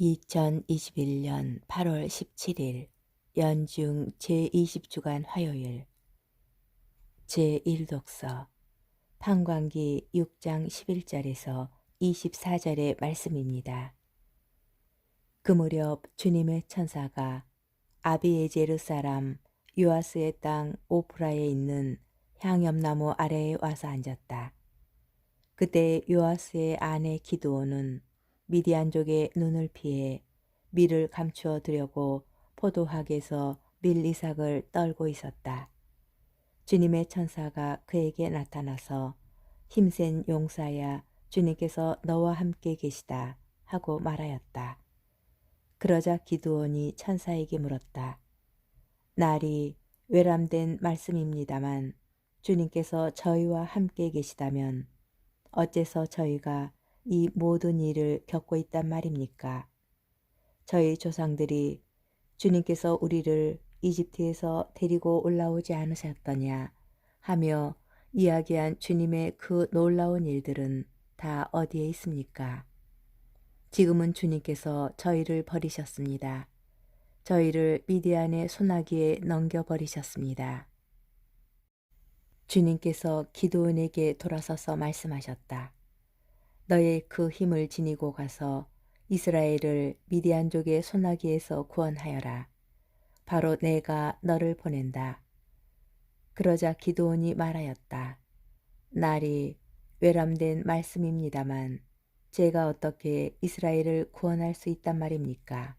2021년 8월 17일 연중 제20주간 화요일 제1독서 판광기 6장 11절에서 24절의 말씀입니다. 그 무렵 주님의 천사가 아비에제르 사람 요아스의 땅 오프라에 있는 향염나무 아래에 와서 앉았다. 그때 요아스의 아내 기드온은 미디안족의 눈을 피해 밀을 감추어 두려고 포도학에서 밀 이삭을 떨고 있었다. 주님의 천사가 그에게 나타나서 힘센 용사야 주님께서 너와 함께 계시다 하고 말하였다. 그러자 기드온이 천사에게 물었다. 날이 외람된 말씀입니다만 주님께서 저희와 함께 계시다면 어째서 저희가 이 모든 일을 겪고 있단 말입니까? 저희 조상들이 주님께서 우리를 이집트에서 데리고 올라오지 않으셨더냐 하며 이야기한 주님의 그 놀라운 일들은 다 어디에 있습니까? 지금은 주님께서 저희를 버리셨습니다. 저희를 미디안의 소나기에 넘겨버리셨습니다. 주님께서 기도원에게 돌아서서 말씀하셨다. 너의 그 힘을 지니고 가서 이스라엘을 미디안 족의 소나기에서 구원하여라. 바로 내가 너를 보낸다. 그러자 기도원이 말하였다. 날이 외람된 말씀입니다만 제가 어떻게 이스라엘을 구원할 수 있단 말입니까?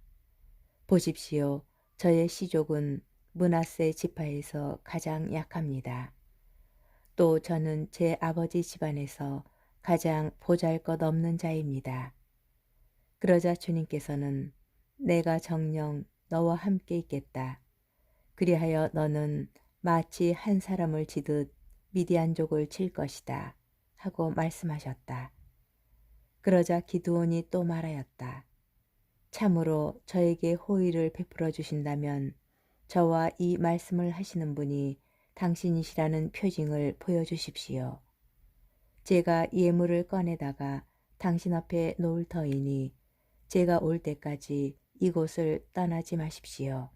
보십시오. 저의 시족은 문하세 지파에서 가장 약합니다. 또 저는 제 아버지 집안에서 가장 보잘 것 없는 자입니다. 그러자 주님께서는 내가 정령 너와 함께 있겠다. 그리하여 너는 마치 한 사람을 치듯 미디안족을 칠 것이다. 하고 말씀하셨다. 그러자 기드온이 또 말하였다. 참으로 저에게 호의를 베풀어 주신다면 저와 이 말씀을 하시는 분이 당신이시라는 표징을 보여주십시오. 제가 예물을 꺼내다가 당신 앞에 놓을 터이니 제가 올 때까지 이곳을 떠나지 마십시오.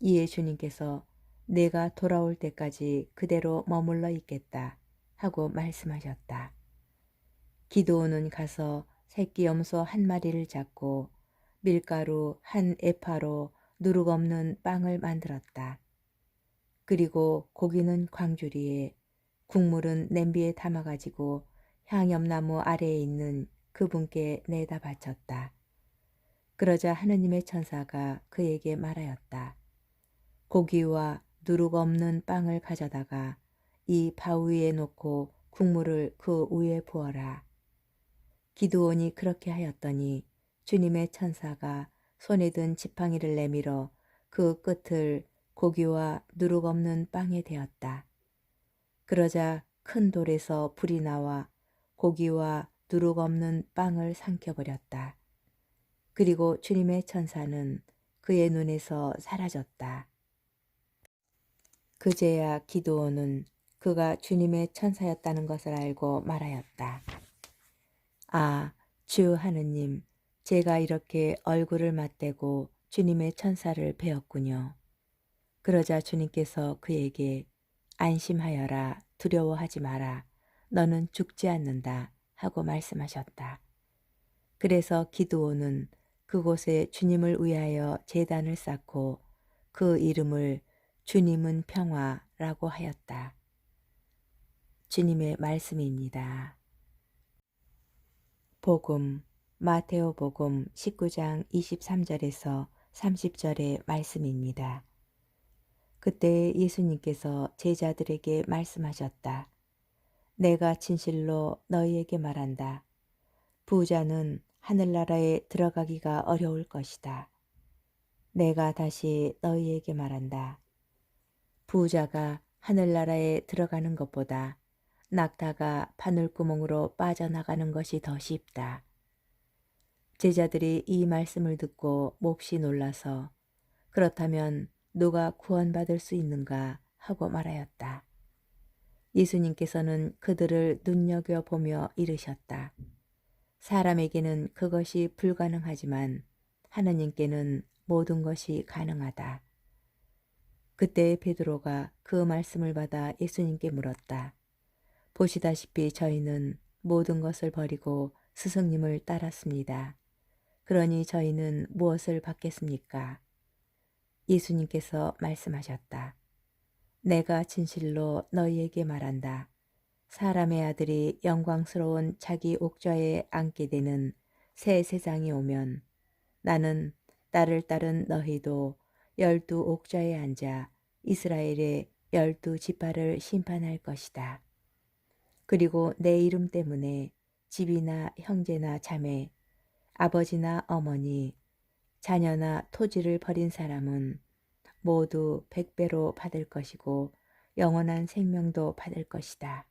이에 주님께서 내가 돌아올 때까지 그대로 머물러 있겠다 하고 말씀하셨다. 기도원은 가서 새끼 염소 한 마리를 잡고 밀가루 한 에파로 누룩 없는 빵을 만들었다. 그리고 고기는 광주리에 국물은 냄비에 담아가지고 향염나무 아래에 있는 그분께 내다 바쳤다. 그러자 하느님의 천사가 그에게 말하였다. 고기와 누룩 없는 빵을 가져다가 이 바 위에 놓고 국물을 그 위에 부어라. 기드온이 그렇게 하였더니 주님의 천사가 손에 든 지팡이를 내밀어 그 끝을 고기와 누룩 없는 빵에 대었다. 그러자 큰 돌에서 불이 나와 고기와 누룩 없는 빵을 삼켜버렸다. 그리고 주님의 천사는 그의 눈에서 사라졌다. 그제야 기도원은 그가 주님의 천사였다는 것을 알고 말하였다. 아, 주 하느님, 제가 이렇게 얼굴을 맞대고 주님의 천사를 배웠군요. 그러자 주님께서 그에게 안심하여라, 두려워하지 마라, 너는 죽지 않는다 하고 말씀하셨다. 그래서 기드온은 그곳에 주님을 위하여 재단을 쌓고 그 이름을 주님은 평화라고 하였다. 주님의 말씀입니다. 복음 마테오 복음 19장 23절에서 30절의 말씀입니다. 그때 예수님께서 제자들에게 말씀하셨다. 내가 진실로 너희에게 말한다. 부자는 하늘나라에 들어가기가 어려울 것이다. 내가 다시 너희에게 말한다. 부자가 하늘나라에 들어가는 것보다 낙타가 바늘구멍으로 빠져나가는 것이 더 쉽다. 제자들이 이 말씀을 듣고 몹시 놀라서 그렇다면 누가 구원받을 수 있는가 하고 말하였다. 예수님께서는 그들을 눈여겨보며 이르셨다. 사람에게는 그것이 불가능하지만 하느님께는 모든 것이 가능하다. 그때 베드로가 그 말씀을 받아 예수님께 물었다. 보시다시피 저희는 모든 것을 버리고 스승님을 따랐습니다. 그러니 저희는 무엇을 받겠습니까? 예수님께서 말씀하셨다. 내가 진실로 너희에게 말한다. 사람의 아들이 영광스러운 자기 옥좌에 앉게 되는 새 세상이 오면 나는 나를 따른 너희도 열두 옥좌에 앉아 이스라엘의 열두 지파를 심판할 것이다. 그리고 내 이름 때문에 집이나 형제나 자매, 아버지나 어머니, 자녀나 토지를 버린 사람은 모두 백배로 받을 것이고 영원한 생명도 받을 것이다.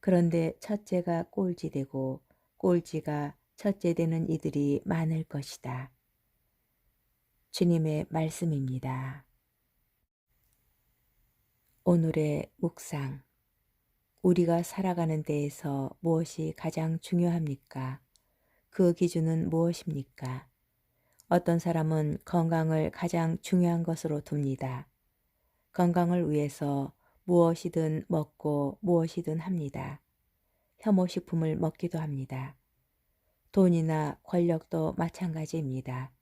그런데 첫째가 꼴찌되고 꼴찌가 첫째 되는 이들이 많을 것이다. 주님의 말씀입니다. 오늘의 묵상. 우리가 살아가는 데에서 무엇이 가장 중요합니까? 그 기준은 무엇입니까? 어떤 사람은 건강을 가장 중요한 것으로 둡니다. 건강을 위해서 무엇이든 먹고 무엇이든 합니다. 혐오식품을 먹기도 합니다. 돈이나 권력도 마찬가지입니다.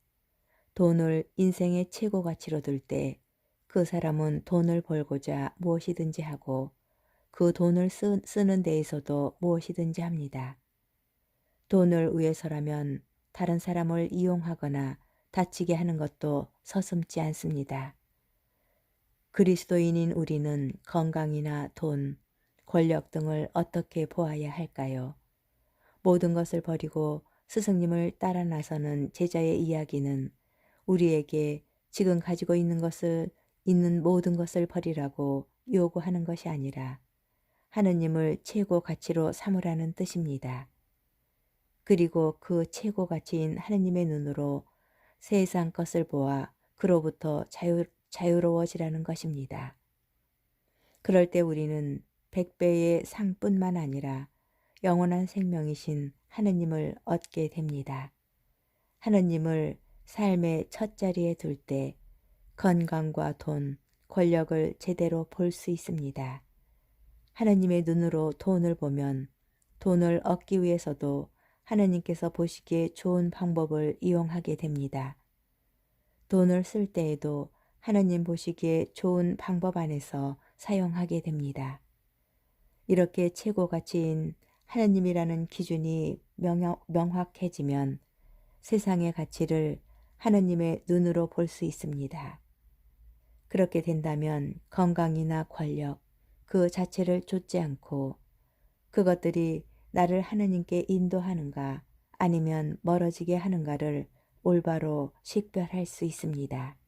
돈을 인생의 최고 가치로 들 때 그 사람은 돈을 벌고자 무엇이든지 하고 그 돈을 쓰, 쓰는 데에서도 무엇이든지 합니다. 돈을 위해서라면 다른 사람을 이용하거나 다치게 하는 것도 서슴지 않습니다. 그리스도인인 우리는 건강이나 돈, 권력 등을 어떻게 보아야 할까요? 모든 것을 버리고 스승님을 따라 나서는 제자의 이야기는 우리에게 지금 가지고 있는 것을 있는 모든 것을 버리라고 요구하는 것이 아니라 하느님을 최고 가치로 삼으라는 뜻입니다. 그리고 그 최고 가치인 하느님의 눈으로 세상 것을 보아 그로부터 자유, 자유로워지라는 것입니다. 그럴 때 우리는 백배의 상뿐만 아니라 영원한 생명이신 하느님을 얻게 됩니다. 하느님을 삶의 첫 자리에 둘 때 건강과 돈, 권력을 제대로 볼 수 있습니다. 하나님의 눈으로 돈을 보면 돈을 얻기 위해서도 하나님께서 보시기에 좋은 방법을 이용하게 됩니다. 돈을 쓸 때에도 하나님 보시기에 좋은 방법 안에서 사용하게 됩니다. 이렇게 최고 가치인 하나님이라는 기준이 명확해지면 세상의 가치를 하나님의 눈으로 볼 수 있습니다. 그렇게 된다면 건강이나 권력 그 자체를 좇지 않고 그것들이 나를 하나님께 인도하는가 아니면 멀어지게 하는가를 올바로 식별할 수 있습니다.